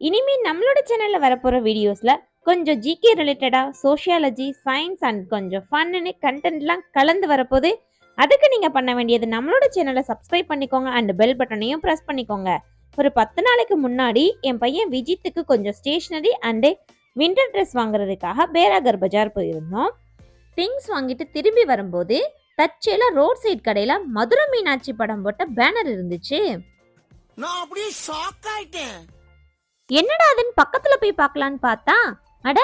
இனிமே நம்மளோட சேனல்ல வரப்போற வீடியோஸ்ல கொஞ்சம் ஜிகே ரிலேட்டடா சோஷியாலஜி சயின்ஸ் அண்ட் கொஞ்சம் ஃபன்னு கண்டென்ட்லாம் கலந்து வரப்போது அதுக்கு நீங்க பண்ண வேண்டியது நம்மளோட சேனலை சப்ஸ்கிரைப் பண்ணிக்கோங்க அண்ட் பெல் பட்டனையும் ப்ரெஸ் பண்ணிக்கோங்க. ஒரு பத்து நாளைக்கு முன்னாடி என் பையன் விஜித்துக்கு கொஞ்சம் ஸ்டேஷ்னரி அண்டு வின்டர் ட்ரெஸ் வாங்குறதுக்காக பேராகர் பஜார் போயிருந்தோம். திங்ஸ் வாங்கிட்டு திரும்பி வரும்போது தச்சேல ரோட் சைடு கடையில மதுரை மீனாட்சி படம் போட்ட பேனர் இருந்துச்சு. நான் அப்படியே ஷாக் ஆயிட்டேன். என்னடா அதுன்னு பக்கத்துல போய் பார்க்கலான்னு பார்த்தா அட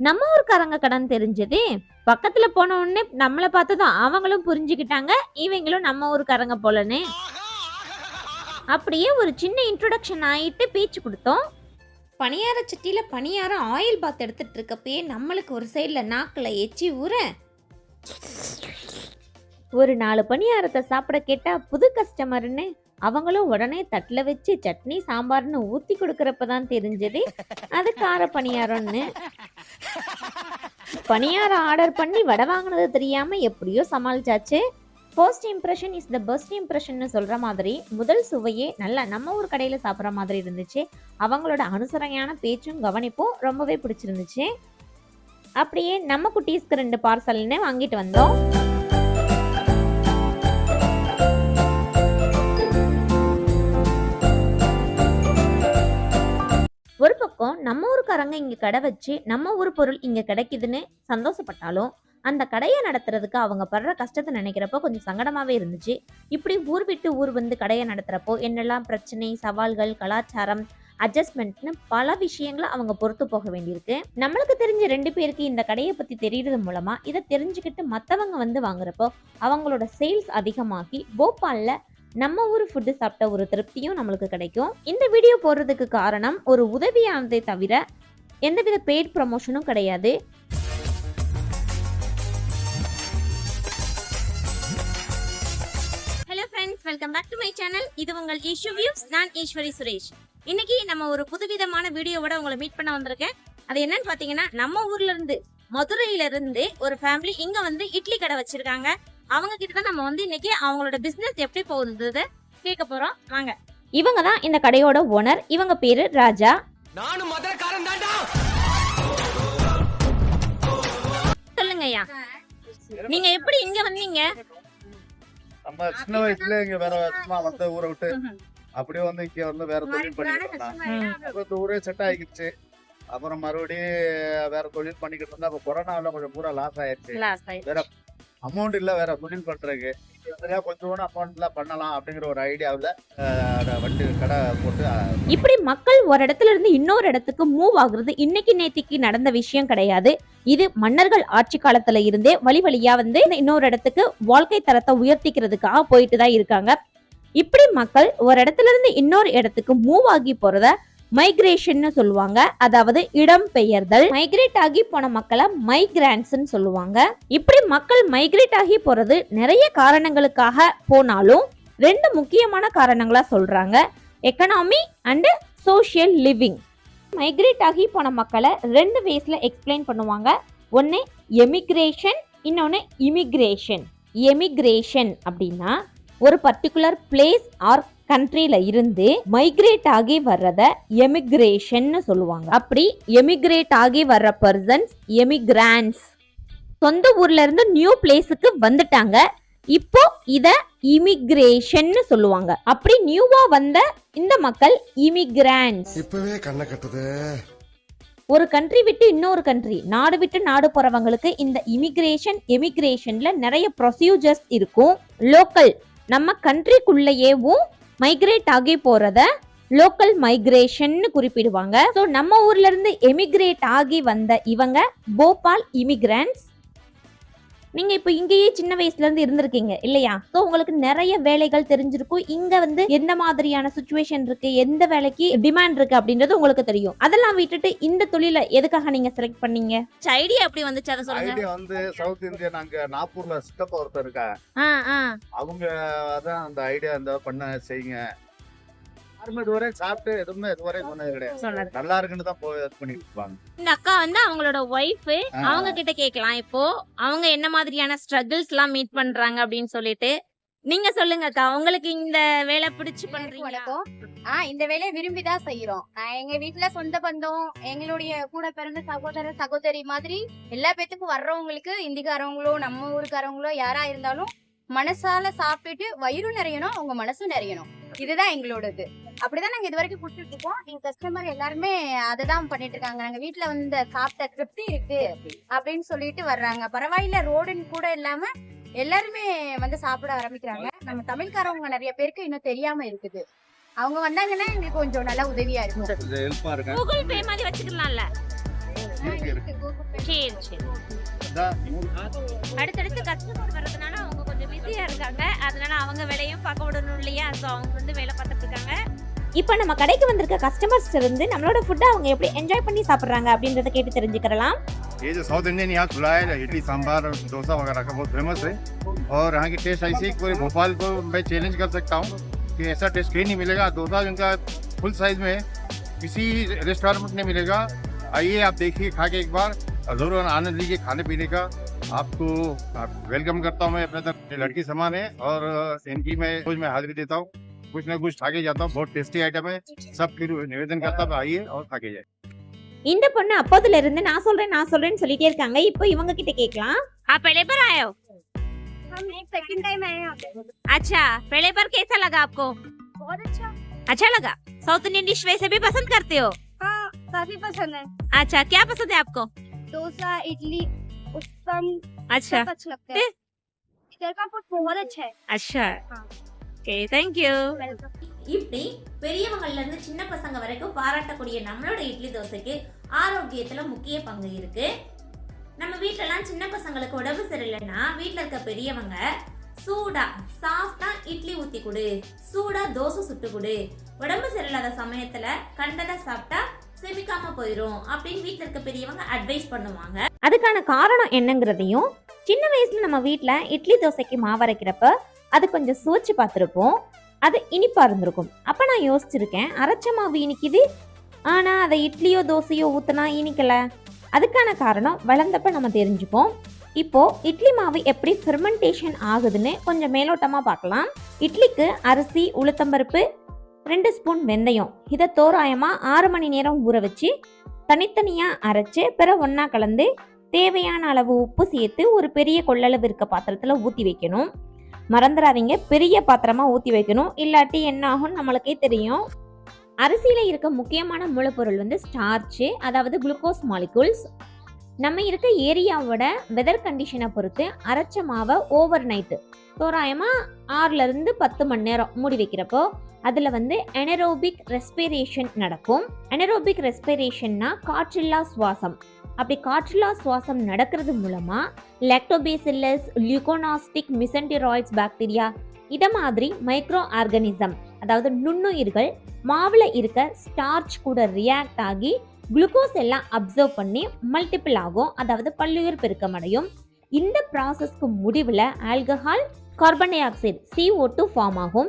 நம்ம ஊருக்காரங்க கடன் தெரிஞ்சது. பக்கத்துல போன உடனே நம்மளை பார்த்ததும் அவங்களும் புரிஞ்சுக்கிட்டாங்க இவங்களும் நம்ம ஊருக்காரங்க போலன்னு அப்படியே ஒரு சின்ன இன்ட்ரொடக்ஷன் ஆயிட்டு பேச்சு கொடுத்தோம். பணியார சட்டியில் பணியாரம் ஆயில் பாத் எடுத்துட்டு இருக்கப்பயே நம்மளுக்கு ஒரு சைடில் நாக்கில் எச்சி ஊற. ஒரு நாலு பணியாரத்தை சாப்பிட கேட்டா புது கஸ்டமர்னு அவங்களும் உடனே தட்டில் வச்சு சட்னி சாம்பார்னு ஊற்றி கொடுக்குறப்ப தான் தெரிஞ்சது. அது கார பணியாரம்னு. பணியாரம் ஆர்டர் பண்ணி வடை வாங்கினது தெரியாமல் எப்படியோ சமாளிச்சாச்சு. First impression is the best இம்ப்ரெஷன்னு சொல்கிற மாதிரி முதல் சுவையே நல்லா நம்ம ஊர் கடையில் சாப்பிட்ற மாதிரி இருந்துச்சு. அவங்களோட அனுசரணையான பேச்சும் கவனிப்பும் ரொம்பவே பிடிச்சிருந்துச்சு. அப்படியே நம்ம குட்டீஸ்க்கு ரெண்டு பார்சல்னு வாங்கிட்டு வந்தோம். நம்ம ஊருக்காரங்க இங்கே கடை வச்சு நம்ம ஊர் பொருள் இங்கே கிடைக்குதுன்னு சந்தோஷப்பட்டாலும் அந்த கடையை நடத்துறதுக்கு அவங்க படுற கஷ்டத்தை நினைக்கிறப்போ கொஞ்சம் சங்கடமாகவே இருந்துச்சு. இப்படி ஊர் விட்டு ஊர் வந்து கடையை நடத்துகிறப்போ என்னெல்லாம் பிரச்சனை சவால்கள் கலாச்சாரம் அட்ஜஸ்ட்மெண்ட்னு பல விஷயங்களை அவங்க பொறுத்து போக வேண்டியிருக்கு. நம்மளுக்கு தெரிஞ்ச ரெண்டு பேருக்கு இந்த கடையை பற்றி தெரியறது மூலமாக இதை தெரிஞ்சுக்கிட்டு மற்றவங்க வந்து வாங்குறப்போ அவங்களோட சேல்ஸ் அதிகமாகி போபாலில் நம்ம ஊர் ஃபுட்டு சாப்பிட்ட ஒரு திருப்தியும் நம்மளுக்கு கிடைக்கும். இந்த வீடியோ போடுறதுக்கு காரணம் ஒரு உதவியானதை தவிர எந்தவித பெய்ட் ப்ரமோஷனும் கிடையாது. Hello friends welcome back to my channel இது உங்கள் இஷ்யூ வியூஸ் நான் ஈஸ்வரி சுரேஷ் இன்னைக்கு நம்ம ஒரு புதுவிதமான வீடியோவோட உங்களை மீட் பண்ண வந்திருக்கேன். அது என்னன்னு பாத்தீங்கன்னா நம்ம ஊர்ல இருந்து மதுரையில இருந்து ஒரு ஃபேமிலி இங்க வந்து இட்லி கடை வச்சிருக்காங்க. அவங்க கிட்ட தான் நம்ம வந்து இன்னைக்கு அவங்களோட பிசினஸ் எப்படி போகுது கேட்க போறோம். வாங்க. இவங்க தான் இந்த கடையோட ஓனர் இவங்க பேரு ராஜா. நானும் மதுரக்காரன் தான்டா. சொல்லுங்க ஐயா நீங்க எப்படி இங்க வந்தீங்க? நம்ம சின்ன வயசுல இங்க வேற சும்மா வந்த ஊரை விட்டு அப்படியே வந்து இங்க வந்து வேற தொழில் பண்ணிட்டு இந்த ஊரே செட் ஆகிடுச்சு. அப்புறம் மறுபடியும் வேற தொழில் பண்ணிக்கிட்டு இருந்தா அப்ப கொரோனாவில் கொஞ்சம் பூரா லாஸ் ஆயிடுச்சு. வேற அமௌண்ட் இல்லை வேற தொழில் பண்றதுக்கு. சரியா அமௌண்ட்ல பண்ணலாம் அப்படிங்கிற ஒரு ஐடியாவில் வண்டி கடை போட்டு இப்படி மக்கள் ஒரு இடத்துல இருந்து இன்னொரு இடத்துக்கு மூவ் ஆகுறது இன்னைக்கு நேத்திக்கு நடந்த விஷயம் கிடையாது. இது மன்னர்கள் ஆட்சி காலத்துல இருந்தே வழி வழியா வந்து இந்த இன்னொரு இடத்துக்கு வாழ்க்கை தரத்தை உயர்த்திக்கிறதுக்காக போயிட்டு தான் இருக்காங்க. இப்படி மக்கள் ஒரு இடத்துல இருந்து இன்னொரு இடத்துக்கு மூவ் ஆகி போறத மைக்ரேஷன்னு சொல்லுவாங்க. அதாவது இடம் பெயர்தல். மைக்ரேட் ஆகி போன மக்களை மைக்ரான்ட்ஸ்னு சொல்லுவாங்க. இப்படி மக்கள் மைக்ரேட் ஆகி போறது நிறைய காரணங்களுக்காக போனாலும் ரெண்டு முக்கியமான காரணங்களா சொல்றாங்க. Economy and social living migrate ஆகி போன மக்களை ரெண்டு வேஸ்ல எக்ஸ்பிளைன் பண்ணுவாங்க. ஒன்று எமிக்ரேஷன் இன்னொன்று இமிக்ரேஷன் எமிக்ரேஷன் அப்படின்னா ஒரு பர்டிகுலர் பிளேஸ் ஆர் கண்ட்ரியில இருந்து மைக்ரேட் ஆகி வர்றத எமிக்ரேஷன்னு சொல்லுவாங்க. அப்படி எமிக்ரேட் ஆகி வர்ற பர்சன்ஸ் எமிக்ரான்ஸ் சொந்த ஊர்ல இருந்து நியூ பிளேஸுக்கு வந்துட்டாங்க. இப்போ இத இமிக்ரேஷன்னு சொல்லுவாங்க. அப்படி நியூவா வந்த இந்த மக்கள் இமிகிரான்ஸ் இப்பவே கண்ணை கட்டுது. ஒரு கண்ட்ரி விட்டு இன்னொரு கண்ட்ரி நாடு விட்டு நாடு போறவங்களுக்கு இந்த இமிகிரேஷன் எமிகிரேஷன்ல நிறைய ப்ரொசீஜர்ஸ் இருக்கும். லோக்கல் நம்ம கண்ட்ரிக்குள்ளேயேவும் மைக்ரேட் ஆகி போறத லோக்கல் மைக்ரேஷன்னு குறிப்பிடுவாங்க. ஸோ நம்ம ஊர்ல இருந்து எமிக்ரேட் ஆகி வந்த இவங்க போபால் இமிகிரன்ஸ் நீங்க இப்போ இங்கேயே சின்ன வயசுல இருந்து இருந்திருக்கீங்க இல்லையா? ஸோ உங்களுக்கு நிறைய வேலைகள் தெரிஞ்சிருக்கும். இங்க வந்து எந்த மாதிரியான சுச்சுவேஷன் இருக்கு? எந்த வேலைக்கு டிமாண்ட் இருக்கு அப்படின்றது உங்களுக்கு தெரியும். அதெல்லாம் விட்டுட்டு இந்த தொழிலை எதுக்காக நீங்க செலக்ட் பண்ணீங்க? ஐடியா எப்படி வந்துச்சு? அதை சொல்லுங்க. ஐடியா வந்து சவுத் இந்தியன் அங்க நாக்பூர்ல சித்தப்பா ஒருத்தர் இருக்கா ஆ ஆ. அவங்க அதான் அந்த ஐடியா இந்த பண்ண செய்யுங்க. யாருமே இதுவரை சாப்பிட்டு எதுவுமே இதுவரை சொன்னது கிடையாது. நல்லா இருக்குன்னு தான் போய் இது பண்ணிட்டு இருப்பாங்க இந்த அக்கா வந்து அவங்களோட ஒய்ஃப். அவங்க கிட்ட கேட்கலாம். இப்போ அவங்க என்ன மாதிரியான ஸ்ட்ரகிள்ஸ் எல்லாம் மீட் பண்றாங்க அப்படின்னு சொல்லிட்டு நீங்க சொல்லுங்க அக்கா. உங்களுக்கு இந்த வேலை பிடிச்சு பண்றீங்க வணக்கம் ஆ இந்த வேலையை விரும்பி தான் செய்யறோம் எங்க வீட்ல சொந்த பந்தம் எங்களுடைய கூட பிறந்த சகோதர சகோதரி மாதிரி எல்லா பேத்துக்கும் வர்றவங்களுக்கு இந்திக்காரவங்களோ நம்ம ஊருக்காரவங்களோ யாரா இருந்தாலும் மனசால சாப்பிட்டுட்டு வயிறும் நிறையணும் உங்க மனசும் நிறையணும். இதுதான் எங்களோடது. அப்படிதான் நாங்க இது வரைக்கும் கொடுத்துட்டு இருக்கோம். எங்க கஸ்டமர் எல்லாருமே அததான் பண்ணிட்டு இருக்காங்க. நாங்க வீட்ல வந்து சாப்பிட்ட திருப்தி இருக்கு அப்படின்னு சொல்லிட்டு வர்றாங்க. பரவாயில்ல ரோடுன்னு கூட இல்லாம எல்லாருமே வந்து சாப்பிட ஆரம்பிக்கிறாங்க. நம்ம தமிழ்காரவங்க நிறைய பேருக்கு இன்னும் தெரியாம இருக்குது. அவங்க வந்தாங்கன்னா எங்களுக்கு கொஞ்சம் நல்லா உதவியா இருக்கும். இது ஹெல்ப்பா இருக்கேன் கூகுள் பே மாதிரி வச்சுக்கலாம்ல. சரி சரி. அடுத்தடுத்து கஸ்டமர் வர்றதுனால கொஞ்சம் பிஸியா இருக்காங்க அதனால அவங்க வேலையும் பார்க்க விடணும் இல்லையா ஸோ அவங்க வந்து வேலை பார்த்துட்டு இருக்காங்க இப்போ நம்ம கடைக்கு வந்திருக்க கஸ்டமர்ஸ் இருந்து நம்மளோட ஃபுட்டை அவங்க எப்படி என்ஜாய் பண்ணி சாப்பிட்றாங்க அப்படின்றத கேட்டு தெரிஞ்சுக்கலாம் ये जो साउथ इंडियन यहाँ खुला है इडली सांभर और डोसा वगैरह का बहुत फेमस है और यहाँ की टेस्ट ऐसी पूरे भोपाल को मैं चैलेंज कर सकता हूँ कि ऐसा टेस्ट कहीं नहीं मिलेगा डोसा जिनका फुल साइज में है किसी रेस्टोरेंट में नहीं मिलेगा आइए आप देखिए खा के एक बार और जरूर आनंद लीजिए खाने पीने का आपको आप वेलकम करता हूँ मैं अपने तरफ ये लड़की समान है और इनकी मैं रोज मैं हाजिरी देता हूँ कुछ ना कुछ खा के जाता हूँ बहुत टेस्टी आइटम है सबके निवेदन करता हूँ आइए और खा के जाए இந்த பொண்ணு அப்போதுல இருந்து நான் சொல்றேன் நான் சொல்றேன்னு சொல்லிட்டே இருக்காங்க இப்போ இவங்க கிட்ட கேட்கலாம் आप पहले बार आए हो हम एक सेकंड टाइम आए यहाँ पे अच्छा पहले बार कैसा लगा आपको बहुत अच्छा अच्छा लगा साउथ इंडियन डिश वैसे भी पसंद करते हो हाँ काफी पसंद है अच्छा क्या पसंद है आपको डोसा इडली उत्तम अच्छा सब अच्छा लगता है इधर का फूड बहुत अच्छा है अच्छा हाँ। ओके थैंक यू वेलकम இப்படி பெரியவங்கள்ல இருந்து சின்ன பசங்க வரைக்கும் பாராட்டக்கூடிய நம்மளோட இட்லி தோசைக்கு ஆரோக்கியத்துல முக்கிய பங்கு இருக்கு நம்ம வீட்லலாம் சின்ன பசங்களுக்கு உடம்பு சரியில்லைன்னா வீட்ல இருக்க பெரியவங்க சூடா சாஃப்டா இட்லி ஊத்தி கொடு சூடா தோசை சுட்டு கொடு உடம்பு சரியில்லாத சமயத்துல கண்டதை சாப்பிட்டா செமிக்காம போயிடும் அப்படின்னு வீட்ல இருக்க பெரியவங்க அட்வைஸ் பண்ணுவாங்க அதுக்கான காரணம் என்னங்கிறதையும் சின்ன வயசுல நம்ம வீட்டில் இட்லி தோசைக்கு மாவரைக்கிறப்ப அது கொஞ்சம் சுவைச்சு பார்த்துருப்போம். அது இனிப்பாக இருந்திருக்கும். அப்போ நான் யோசிச்சிருக்கேன் அரைச்ச மாவு இனிக்குது ஆனால் அதை இட்லியோ தோசையோ ஊற்றினா இனிக்கலை. அதுக்கான காரணம் வளர்ந்தப்ப நம்ம தெரிஞ்சுப்போம். இப்போது இட்லி மாவு எப்படி ஃபெர்மெண்டேஷன் ஆகுதுன்னு கொஞ்சம் மேலோட்டமாக பார்க்கலாம். இட்லிக்கு அரிசி உளுத்தம்பருப்பு ரெண்டு ஸ்பூன் வெந்தயம். இதை தோராயமாக ஆறு மணி நேரம் ஊற வச்சு தனித்தனியாக அரைச்சி பிற ஒன்றா கலந்து தேவையான அளவு உப்பு சேர்த்து ஒரு பெரிய கொள்ளளவு இருக்க பாத்திரத்தில் ஊற்றி வைக்கணும். மறந்துடாதீங்க பெரிய பாத்திரமாக ஊற்றி வைக்கணும். இல்லாட்டி என்ன ஆகும்? நம்மளுக்கே தெரியும். அரிசியில் இருக்க முக்கியமான மூலப்பொருள் வந்து ஸ்டார்ச்சு அதாவது குளுக்கோஸ் மாலிகூல்ஸ் நம்ம இருக்க ஏரியாவோட வெதர் கண்டிஷனை பொறுத்து அரைச்ச மாவை ஓவர் நைட்டு தோராயமாக ஆறுலேருந்து பத்து மணி நேரம் மூடி வைக்கிறப்போ அதில் வந்து எனரோபிக் ரெஸ்பிரேஷன் நடக்கும். எனரோபிக் ரெஸ்பிரேஷன்னா காற்றில்லா சுவாசம். அப்படி காற்றில்லா சுவாசம் நடக்கிறது மூலமாக லெக்டோபேசில்லஸ் லியூகோனாஸ்டிக் மிசன்டிராய்ட்ஸ் பாக்டீரியா இதை மாதிரி மைக்ரோ ஆர்கனிசம் அதாவது நுண்ணுயிர்கள் மாவில் இருக்க ஸ்டார்ச் கூட ரியாக்ட் ஆகி குளுக்கோஸ் எல்லாம் அப்சர்வ் பண்ணி மல்டிபிள் ஆகும். அதாவது பல்லுயிர் பெருக்கமடையும் இந்த ப்ராசஸ்க்கு முடிவில் alcohol carbon dioxide CO two form ஆகும்.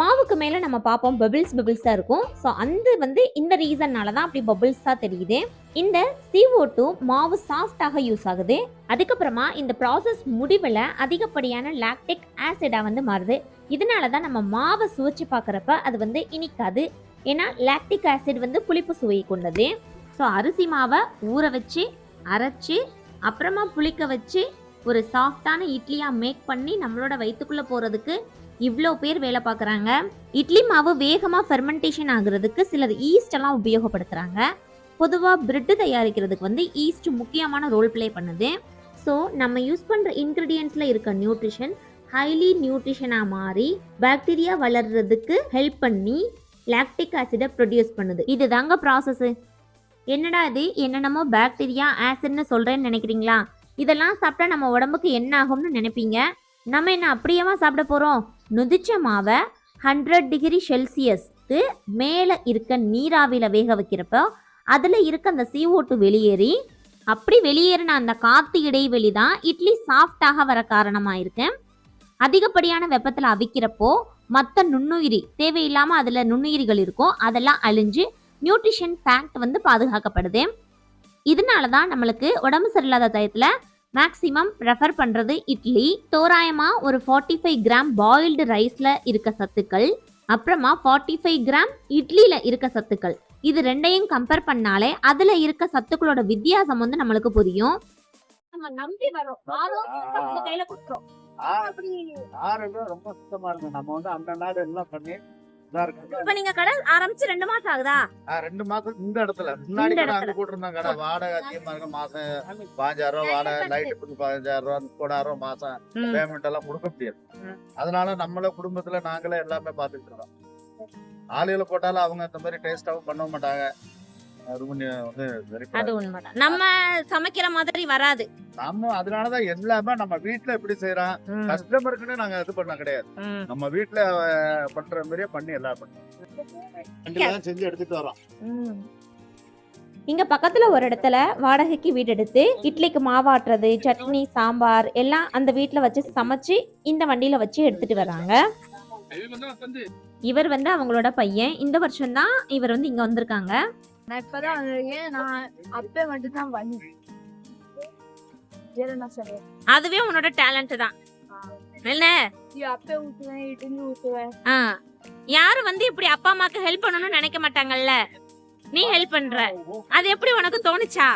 மாவுக்கு மேலே நம்ம பார்ப்போம் பபிள்ஸ் பபிள்ஸாக இருக்கும். ஸோ அந்த வந்து இந்த ரீசன்னால தான் அப்படி பபிள்ஸாக தெரியுது. இந்த சிஓ டூ மாவு சாஃப்டாக யூஸ் ஆகுது. அதுக்கப்புறமா இந்த ப்ராசஸ் முடிவில் அதிகப்படியான லாக்டிக் ஆசிடாக வந்து மாறுது. இதனால தான் நம்ம மாவை சுவைச்சு பார்க்குறப்ப அது வந்து இனிக்காது. ஏன்னா லாக்டிக் ஆசிட் வந்து புளிப்பு சுவை கொண்டது. ஸோ அரிசி மாவை ஊற வச்சு அரைச்சி அப்புறமா புளிக்க வச்சு ஒரு சாஃப்டான இட்லியாக மேக் பண்ணி நம்மளோட வயிற்றுக்குள்ளே போகிறதுக்கு இவ்வளோ பேர் வேலை பார்க்குறாங்க. இட்லி மாவு வேகமாக ஃபெர்மெண்டேஷன் ஆகுறதுக்கு சிலர் ஈஸ்ட் எல்லாம் உபயோகப்படுத்துகிறாங்க பொதுவாக பிரெட்டு தயாரிக்கிறதுக்கு வந்து ஈஸ்ட் முக்கியமான ரோல் ப்ளே பண்ணுது. ஸோ நம்ம யூஸ் பண்ணுற இன்க்ரீடியன்ஸில் இருக்க நியூட்ரிஷன் ஹைலி நியூட்ரிஷனாக மாறி பாக்டீரியா வளர்றதுக்கு ஹெல்ப் பண்ணி லாக்டிக் ஆசிடை ப்ரொடியூஸ் பண்ணுது. இது தாங்க ப்ராசஸ்ஸு என்னடா இது? என்னென்னமோ பாக்டீரியா ஆசிட்னு சொல்கிறேன்னு நினைக்கிறீங்களா? இதெல்லாம் சாப்பிட்டா நம்ம உடம்புக்கு என்ன ஆகும்னு நினைப்பீங்க? நம்ம என்ன அப்படியேவா சாப்பிட போகிறோம் நொதிச்ச மாவை ஹண்ட்ரட் டிகிரி செல்சியஸ்க்கு மேலே இருக்க நீராவியில் வேக வைக்கிறப்போ அதில் இருக்க அந்த CO2 வெளியேறி அப்படி வெளியேறின அந்த காற்று இடைவெளி தான் இட்லி சாஃப்டாக வர காரணமாக இருக்கு. அதிகப்படியான வெப்பத்தில் அவிக்கிறப்போ மற்ற நுண்ணுயிரி தேவையில்லாமல் அதில் நுண்ணுயிரிகள் இருக்கும் அதெல்லாம் அழிஞ்சு நியூட்ரிஷன் ஃபேக்ட் வந்து பாதுகாக்கப்படுது. இதனால தான் நம்மளுக்கு உடம்பு சரியில்லாத டயத்தில் மேக்ஸிமம் ப்ரெஃபர் பண்றது இட்லி. தோராயமா ஒரு ஃபார்ட்டி ஃபைவ் கிராம் பாயில்டு ரைஸ்ல இருக்க சத்துக்கள் அப்புறமா ஃபார்ட்டி ஃபைவ் கிராம் இட்லியில இருக்க சத்துக்கள். இது ரெண்டையும் கம்பேர் பண்ணாலே அதுல இருக்க சத்துக்களோட வித்தியாசம் வந்து நம்மளுக்கு புரியும். நம்ம நம்பி வரோம் கையில ஆரோக்கியம் ரொம்ப சுத்தமா இருக்கும் நம்ம வந்து அந்த நாடு எல்லாம் பண்ணி இப்ப நீங்க கடை ஆரம்பிச்சு ரெண்டு மாசம் ஆகுதா? ஆ, ரெண்டு மாசம் இந்த இடத்துல. முன்னாடி இந்த கூட. அங்க போட்டிருந்தாங்க. கடை வாடகை அதிகமா இருக்கு. மாசம் பாஞ்சாயிரம் ரூபாய் வாடகை லைட்டுக்கு பதினஞ்சாயிரம் ரூபாய் முப்பதாயிரம் ரூபாய் மாசம். பேமெண்ட் எல்லாம் கொடுக்க முடியாது. அதனால நம்மள குடும்பத்துல நாங்களே எல்லாமே பாத்துட்டு இருக்கோம். ஆளுகளை போட்டாலும் அவங்க அந்த மாதிரி டேஸ்டாவும் பண்ண மாட்டாங்க. அது உண்மைதான். நம்ம சமைக்கிற மாதிரி வராது. நம்ம அதனாலதான் எல்லாமே நம்ம வீட்டுல எப்படி செய்யறோம் கஸ்டமருக்குன்னு நாங்க இது பண்ண கிடையாது. நம்ம வீட்டுல அஹ், பண்ற மாதிரியே பண்ணி எல்லாம் பண்ணுவோம் செஞ்சு எடுத்துட்டு வரோம். இங்க பக்கத்துல ஒரு இடத்துல வாடகைக்கு வீடு எடுத்து இட்லிக்கு மாவாட்டுறது சட்னி சாம்பார் எல்லாம் அந்த வீட்ல வச்சு சமைச்சு இந்த வண்டியில வச்சு எடுத்துட்டு வராங்க. இவர் வந்து அவங்களோட பையன். இந்த வருஷம் தான் இவர் வந்து இங்க வந்திருக்காங்க. நான் இப்பதான் வந்திருக்கேன் நான் அப்பே மட்டும் தான் பண்ணி என்ன சொல்றேன் அதுவே உன்னோட டேலண்ட் தான். என்ன? அப்பே ஊத்துவேன் இட்லி ஊத்துவேன். ஆ. யாரும் வந்து இப்படி அப்பா அம்மாக்கு ஹெல்ப் பண்ணணும்னு நினைக்க மாட்டாங்கல்ல? நீ ஹெல்ப் பண்ற. அது எப்படி உனக்கு தோணுச்சா?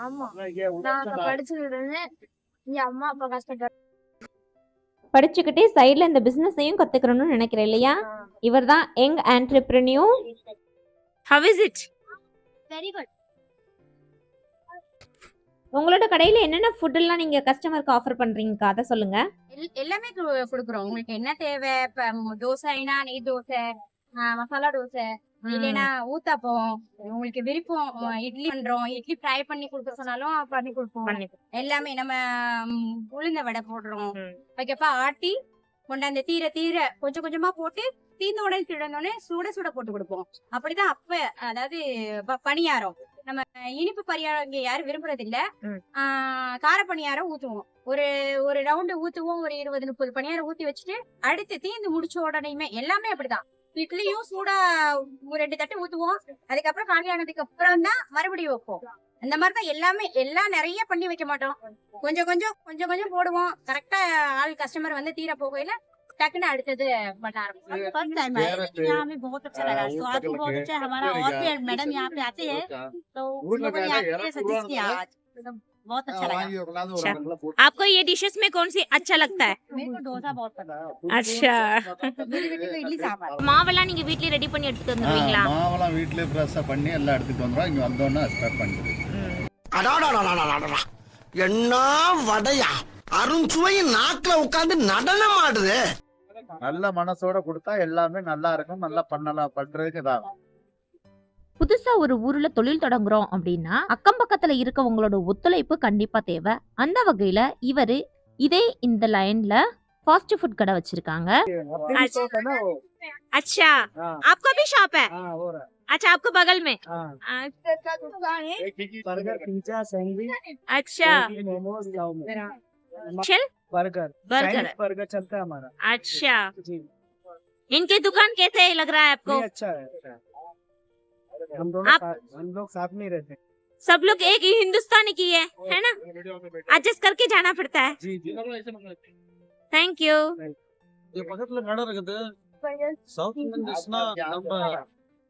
ஆமா. நான் இருந்தேன். இங்க அம்மா அப்பா கஷ்டப்பட்டு படிச்சுக்கிட்டே சைடுல இந்த பிசினஸையும் கத்துக்கணும்னு நினைக்கிறேன் இல்லையா? இவர் தான் young entrepreneur how is it very good உங்களோட கடையில என்னென்ன ஃபுட் எல்லாம் நீங்க கஸ்டமருக்கு ஆஃபர் பண்றீங்கக்கா? அதை சொல்லுங்க. எல்லாமே கு- குடுக்குறோம். உங்களுக்கு என்ன தேவை? இப்ப தோசைனா நெய் தோசை மசாலா தோசை இல்லைன்னா ஊத்தாப்பம் உங்களுக்கு விருப்பம் இட்லி பண்றோம். இட்லி ஃப்ரை பண்ணி கொடுக்க சொன்னாலும் பண்ணி கொடுப்போம். எல்லாமே நம்ம உளுந்த வடை போடுறோம். ம். வைக்கப்பா ஆட்டி கொண்டாந்து தீர தீர கொஞ்சம் கொஞ்சமா போட்டு தீர்ந்த உடனே திடனோடனே சுட சுட போட்டு கொடுப்போம். அப்படிதான் அப்ப அதாவது பணியாரம். நம்ம இனிப்பு பணியாரம் இங்க யாரும் விரும்புறது இல்ல கார பணியாரம் ஊத்துவோம். ஒரு ஒரு ரவுண்டு ஊத்துவோம் ஒரு இருபது முப்பது பணியாரம் ஊத்தி வச்சுட்டு அடுத்து தீந்து முடிச்ச உடனேயுமே எல்லாமே அப்படிதான். இட்லியும் சூடா ஒரு ரெண்டு தட்டு ஊத்துவோம். அதுக்கப்புறம் காலி ஆனதுக்கு அப்புறம் தான் மறுபடியும் வைப்போம். அந்த மாதிரி தான் எல்லாமே எல்லாம் நிறைய பண்ணி வைக்க மாட்டோம். கொஞ்சம் கொஞ்சம் கொஞ்சம் கொஞ்சம் போடுவோம். கரெக்டா ஆள் கஸ்டமர் வந்து தீர போகையில டக்குன்னு அடுத்தது பண்ண ஆரம்பிச்சோம் फर्स्ट टाइम है लेकिन यहाँ हमें बहुत अच्छा लगा स्वाद भी बहुत अच्छा है हमारा और भी मैडम यहाँ पे आते हैं तो उन लोगों ने आके सजेस्ट किया आज एकदम बहुत अच्छा लगा வாங்கி உட்காந்து ஒரு अच्छा। இடத்துல போட்டு आपको ये डिशेस में कौन सी अच्छा लगता है मेरे को डोसा बहुत पसंद है अच्छा मेरी बेटी को इडली सांभर மாவெல்லாம் நீங்க வீட்லயே ரெடி பண்ணி எடுத்துட்டு வந்துருவீங்களா மாவெல்லாம் வீட்லயே ஃப்ரெஷ்ஷா பண்ணி எல்லாம் எடுத்துட்டு வந்துடும் இங்க வந்தோடனே ஸ்டார்ட் பண்ணிடுது அடாடாடாடாடாடா என்ன வடையா அருண்சுவை நாக்குல உட்கார்ந்து நடனம் ஆடுது நல்ல மனசோட கொடுத்தா எல்லாமே நல்லா இருக்கும் நல்லா பண்ணலாம் பண்றதுக்கு இதாகும் புதுசா ஒரு ஊர்ல தொழில் தொடங்குறோம் அப்படின்னா அக்கம் பக்கத்துல இருக்கவங்களோட ஒத்துழைப்பு கண்டிப்பா தேவை அந்த வகையில இவரு இதே இந்த லைன்ல ஃபாஸ்ட் ஃபுட் கடை வச்சிருக்காங்க अच्छा आपका भी शॉप है अच्छा आपको बगल में बर्गर पिज्जा सैंडविच अच्छा मोमोज चल बर्गर बर्गर चाइनीज बर्गर चलता है हमारा अच्छा जी इनकी दुकान कैसे लग रहा है आपको नहीं अच्छा है अच्छा है। हम दोनों आप- साथ- हम लोग साथ में ही रहते हैं सब लोग एक ही हिंदुस्तानी की है है ना एडजस्ट करके जाना पड़ता है जी जी थैंक यू இங்க பக்கத்துல கடை இருக்குது சவுத் இந்தியன் டிஷ்னா நம்ம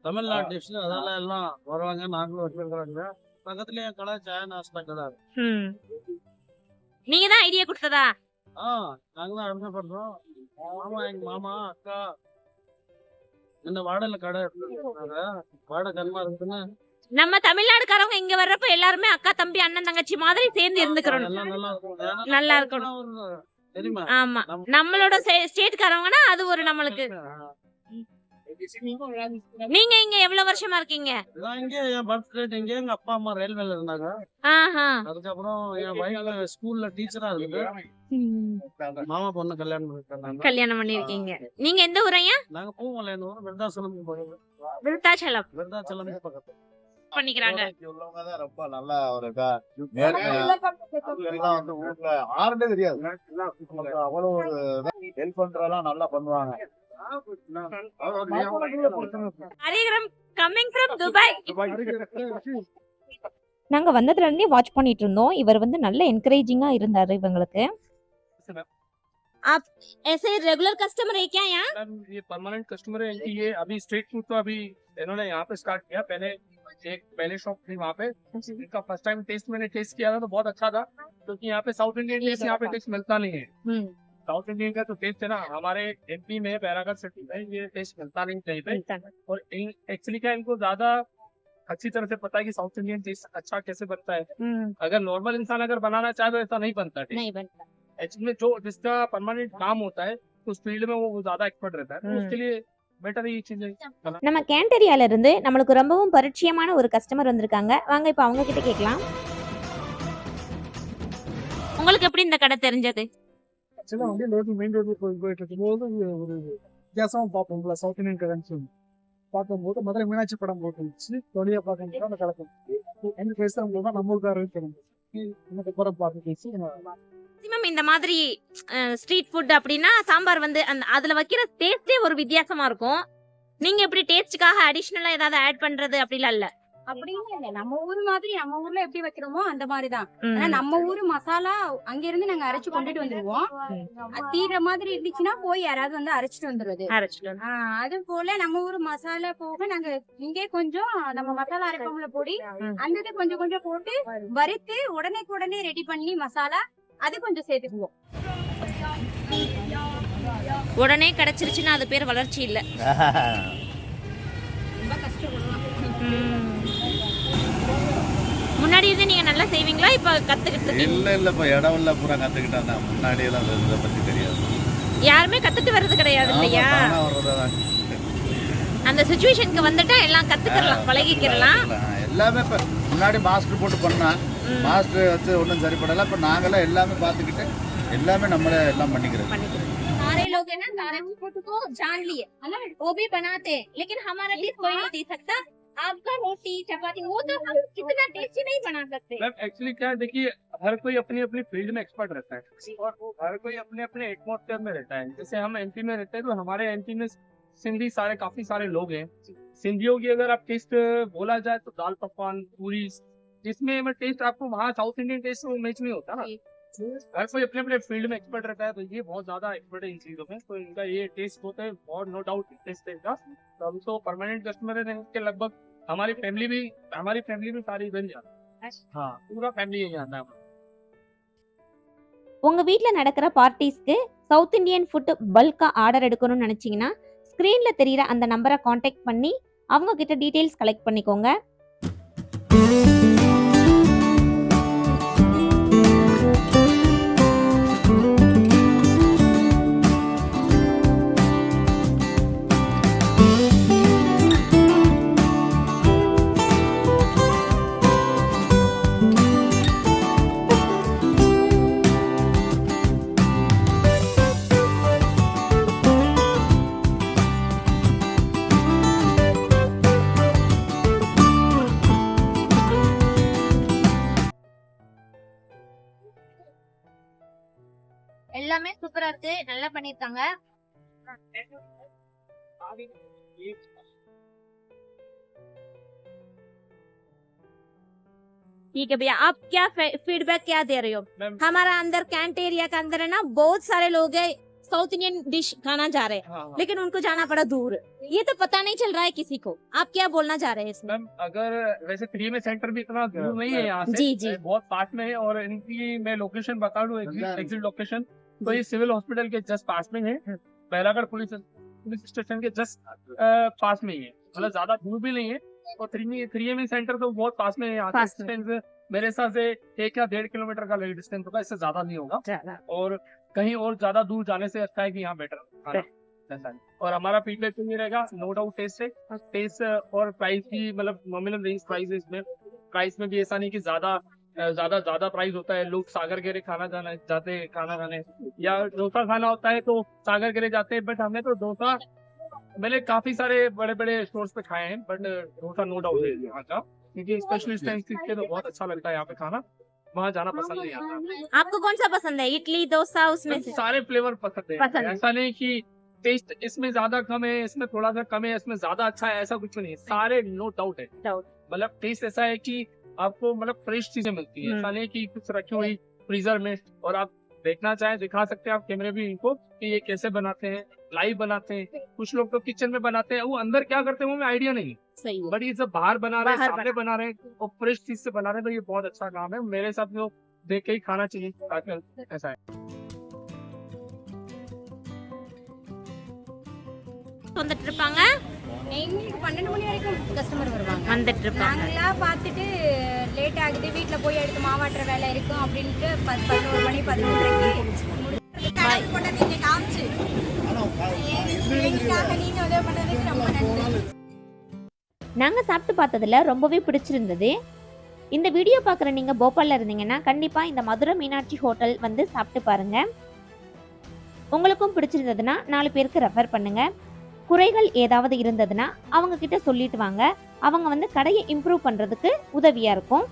தமிழ்நாடு டிஷ் அதனால எல்லாம் வருவாங்க நாங்களும் வச்சிருக்கிறோங்க பக்கத்துலயே கடை சாய் நாஸ்தா கடை ம் நீங்க தான் ஐடியா கொடுத்ததா? ஆ நாங்க தான் அனுப்பி பண்றோம். மாமா எங்க மாமா அக்கா இந்த வாடகைல கடை வாடகை கன்மா இருக்குன்னு நம்ம தமிழ்நாடுக்காரவங்க இங்க வர்றப்ப எல்லாருமே அக்கா தம்பி அண்ணன் தங்கச்சி மாதிரி சேர்ந்து இருந்துக்கிறோம் நல்லா இருக்கணும். ஆமா. நம்ம- நம்மளோட ஸ்டேட்காரவங்கன்னா அது ஒரு நம்மளுக்கு நீங்க இங்க எவ்வளவு வருஷமா இருக்கீங்க? நான் இங்கே என் பர்த் ரேட் இங்கே எங்க அப்பா அம்மா ரயில்வேல இருந்தாங்க. ஆஹா. அதுக்கப்புறம் என் வயசுல ஸ்கூல்ல டீச்சரா இருக்குது மாமா பொண்ணு கல்யாணம் பண்ணிருக்காங்க கல்யாணம் பண்ணிருக்கீங்க நீங்க எந்த ஊரையா நாங்க பூமலைன்னு ஊர் விருதாசலம் போகிறோம் விருத்தாச்சலம் விருதாச்சலம் பக்கத்துல. பண்ணிக்கிறாங்க. ரொம்ப நல்லா ஒரு வந்து ஊர்ல தெரியாது. அவ்வளவு ஹெல்ப் பண்றதெல்லாம் நல்லா பண்ணுவாங்க. ஹரிகிரம் கம்மிங் ஃப்ரம் துபாய் நாங்க வந்ததுல இருந்தே வாட்ச் பண்ணிட்டு இருந்தோம் இவர் வந்து நல்ல என்கரேஜிங்கா இருந்தாரு இவங்களுக்கு ऐसे रेगुलर कस्टमर है क्या यहाँ मैम ये परमानेंट कस्टमर है इनकी ये अभी स्ट्रीट फूड तो अभी इन्होंने यहाँ पे स्टार्ट किया पहले एक पहले शॉप थी वहाँ पे इनका फर्स्ट टाइम टेस्ट मैंने टेस्ट किया था तो बहुत अच्छा था क्योंकि यहाँ पे साउथ इंडियन टेस्ट यहाँ पे टेस्ट मिलता नहीं है साउथ इंडियन का जो टेस्ट है ना हमारे एमपी में बैरागढ़ सिटी में ये टेस्ट मिलता नहीं कहीं पे और एक्चुअली क्या इनको ज्यादा अच्छी तरह से पता है कि साउथ इंडियन टेस्ट अच्छा कैसे बनता है अगर नॉर्मल इंसान अगर बनाना चाहे तो ऐसा नहीं बनता टेस्ट नहीं बनता एक्चुअली में जो जिसका परमानेंट काम होता है उस फील्ड में वो ज्यादा एक्सपर्ट रहता है तो हम्म। उसके लिए बेटर ये चीजें நம்ம கேண்டரியால இருந்து நம்மளுக்கு ரொம்பவும் பரிச்சயமான ஒரு கஸ்டமர் வந்திருக்காங்க வாங்க இப்ப அவங்க கிட்ட கேட்கலாம் உங்களுக்கு எப்படி இந்த கடை தெரிஞ்சது ஆக்சுவலாக வந்து ரோடு மெயின் ரோடு போய் போயிட்டு இருக்கும்போது ஒரு வித்தியாசமாக பார்ப்போம்ல சவுத் இந்தியன் சொல்லி. பார்க்கும்போது மதுரை மீனாட்சி படம் போட்டுருந்துச்சு. தொழிலை பார்க்கும்போது அந்த கடை போட்டு எங்க பேசுகிறவங்க தான் நம்ம ஊருக்காரர் தெரியும் எனக்கு படம் பார்த்து பேசி மேக்ஸிமம் இந்த மாதிரி ஸ்ட்ரீட் ஃபுட் அப்படின்னா சாம்பார் வந்து அந்த அதுல வைக்கிற டேஸ்டே ஒரு வித்தியாசமா இருக்கும். நீங்க எப்படி டேஸ்டுக்காக அடிஷனலா ஏதாவது ஆட் பண்றது அப்படிலாம் இல்ல. அப்படின்னு இல்ல. நம்ம ஊர் மாதிரி நம்ம ஊர்ல எப்படி வைக்கிறோமோ அந்த மாதிரிதான். ஆனா நம்ம ஊர் மசாலா அங்க இருந்து நாங்க அரைச்சு கொண்டுட்டு வந்துருவோம். அது தீர மாதிரி இருந்துச்சுன்னா போய் யாராவது வந்து அரைச்சிட்டு வந்துருது. அது போல நம்ம ஊர் மசாலா போக நாங்க இங்கே கொஞ்சம் நம்ம மசாலா அரைப்போம்ல பொடி அந்த இது கொஞ்சம் கொஞ்சம் போட்டு வறுத்து. உடனே உடனே ரெடி பண்ணி மசாலா அது கொஞ்சம் சேர்த்துக்குவோம். உடனே கிடைச்சிருச்சுன்னா அது பேர் வளர்ச்சி இல்ல. ரொம்ப கஷ்டப்படுவோம். முன்னாடி இருந்து நீங்க நல்லா செய்வீங்களா இப்ப கத்துக்கிட்டு இருக்கீங்க இல்ல இல்ல இப்ப இடம் இல்ல பூரா கத்துக்கிட்டேன் நான் முன்னாடி எல்லாம் இதை பத்தி தெரியாது யாருமே கத்துட்டு வர்றது கிடையாது ஆமா, இல்லையா தானா வர்றதுதான். அந்த சுச்சுவேஷனுக்கு வந்துட்டா எல்லாம் கத்துக்கலாம் பழகிக்கிறலாம் எல்லாமே இப்ப முன்னாடி மாஸ்டர் போட்டு பண்ணா மாஸ்டர் வச்சு ஒன்றும் சரிப்படல இப்ப நாங்கெல்லாம் எல்லாமே பார்த்துக்கிட்டு எல்லாமே நம்மளே எல்லாம் பண்ணிக்கிறது सारे लोग है ना सारे फूड को जान लिए है ना वो भी बनाते हैं लेकिन हमारा डिश कोई नहीं दे सकता आपका रोटी चपाती वो तो हम कितना टेस्टी नहीं बना सकते। मैम एक्चुअली क्या है देखिए हर कोई अपनी अपनी फ़ील्ड में एक्सपर्ट रहता है। और हर कोई अपने अपने एटमोसफेयर में रहता है। जैसे हम एमपी में रहते हैं तो हमारे एमपी में सिंधी सारे काफ़ी सारे लोग हैं। सिंधियों की अगर आप टेस्ट बोला जाए तो दाल पकवान पूरी इसमें टेस्ट आपको वहाँ साउथ इंडियन टेस्ट में मैच नहीं होता ना। हर कोई अपने अपने फ़ील्ड में एक्सपर्ट रहता है तो ये बहुत ज़्यादा एक्सपर्ट है इन चीज़ों में। तो इनका ये टेस्ट होता है और नो डाउट टेस्ट है इनका तो हम तो परमानेंट कस्टमर है इनके लगभग हमारी फैमिली भी हमारी फैमिली भी सारी इधर ही आती है हाँ पूरा फैमिली यही आता है हमारा। உங்க வீட்ல நடக்கிற பார்ட்டிஸ்க்கு சவுத் இந்தியன் ஃபுட் பல்கா ஆர்டர் எடுக்கணும்னு நினைச்சீங்கன்னா ஸ்கிரீன்ல தெரியுற அந்த நம்பரை காண்டாக்ட் பண்ணி அவங்க கிட்ட டீடைல்ஸ் கலெக்ட் பண்ணிக்கோங்க எல்லாமே சூப்பரா இருக்கு நல்லா பண்ணிருக்காங்க ठीक है भैया आप क्या फीडबैक क्या दे रहे हो मैम हमारा अंदर कैंट एरिया के अंदर है ना बहुत सारे लोग है साउथ इंडियन डिश खाना जा रहे हैं हाँ हाँ लेकिन उनको जाना पड़ा दूर ये तो पता नहीं चल रहा है किसी को आप क्या बोलना चाह रहे हैं इसमें मैम अगर वैसे फ्री में सेंटर भी इतना दूर नहीं है यहाँ से जी, जी। बहुत पास में है और इनकी मैं लोकेशन बता दूँ एग्जिट लोकेशन तो ये सिविल हॉस्पिटल के जस्ट पास में है बैरागढ़ पुलिस पुलिस स्टेशन के जस्ट पास में ही है। मतलब ज़्यादा दूर भी नहीं है। और थ्री थ्री एम सेंटर तो बहुत पास में है यहाँ से। डिस्टेंस मेरे हिसाब से एक या डेढ़ किलोमीटर का डिस्टेंस होगा इससे ज़्यादा नहीं होगा। और कहीं और ज़्यादा दूर जाने से अच्छा है कि यहाँ बेटर और हमारा फीडबैक तो ये रहेगा नो डाउट टेस्ट है। टेस्ट और प्राइस भी मतलब नॉमिनल रेंज प्राइस है इसमें। प्राइस में भी ऐसा नहीं कि ज़्यादा ज़्यादा ज़्यादा प्राइस होता है। लोग सागर गेरे खाना जाना जाते हैं खाना खाने। या डोसा खाना होता है तो सागर गेरे जाते हैं बट हमने तो डोसा मैंने काफ़ी सारे बड़े बड़े स्टोर्स पे खाए हैं बट डोसा नो डाउट है यहाँ का। क्योंकि स्पेशलिस्ट है इसके तो बहुत अच्छा लगता है यहाँ पे खाना। वहाँ जाना पसंद नहीं आता। आपको कौन सा पसंद है? इडली डोसा उसमें से? सारे फ्लेवर पसंद है। पसंद ऐसा नहीं कि टेस्ट इसमें ज़्यादा कम है इसमें थोड़ा सा कम है इसमें ज़्यादा अच्छा है ऐसा कुछ नहीं सारे नो डाउट है। मतलब टेस्ट ऐसा है कि आपको मतलब फ्रेश चीजें मिलती है ऐसा नहीं कि कुछ रखी हुई फ्रीजर में और आप देखना चाहें दिखा सकते हैं आप कैमरे भी इनको कि ये कैसे बनाते हैं लाइव बनाते हैं कुछ लोग तो किचन में बनाते हैं वो अंदर क्या करते हैं वो हमें आइडिया नहीं है सही है बट ये सब बाहर बना रहे हैं बाहर सामने बना रहे हैं और फ्रेश चीज से बना रहे हैं तो ये बहुत अच्छा काम है मेरे हिसाब से तो देख के ही खाना चाहिए ताकि ऐसा है வந்துட்டு இருப்பாங்க எங்களுக்கு பன்னெண்டு மணி வரைக்கும் கஸ்டமர் வருவாங்க. வந்துட்டு நாங்களா பார்த்துட்டு லேட் ஆகுது வீட்டில் போய் எடுத்து மாவாட்டுற வேலை இருக்கும் அப்படின்ட்டு பத் பதினோரு மணி பதினொன்றரைக்கு கொண்டாந்து காமிச்சு. எங்களுக்காக நீங்க உதவி பண்ணதுக்கு ரொம்ப நன்றி. நாங்க சாப்பிட்டு பார்த்ததுல ரொம்பவே பிடிச்சிருந்தது. இந்த வீடியோ பார்க்குற நீங்க போபால்ல இருந்தீங்கன்னா கண்டிப்பா இந்த மதுரை மீனாட்சி ஹோட்டல் வந்து சாப்பிட்டு பாருங்க. உங்களுக்கும் பிடிச்சிருந்ததுன்னா நாலு பேருக்கு ரெஃபர் பண்ணுங்க. குறைகள் ஏதாவது இருந்ததுன்னா அவங்க கிட்ட சொல்லிட்டு வாங்க. அவங்க வந்து கடையை இம்ப்ரூவ் பண்ணுறதுக்கு உதவியாக இருக்கும்.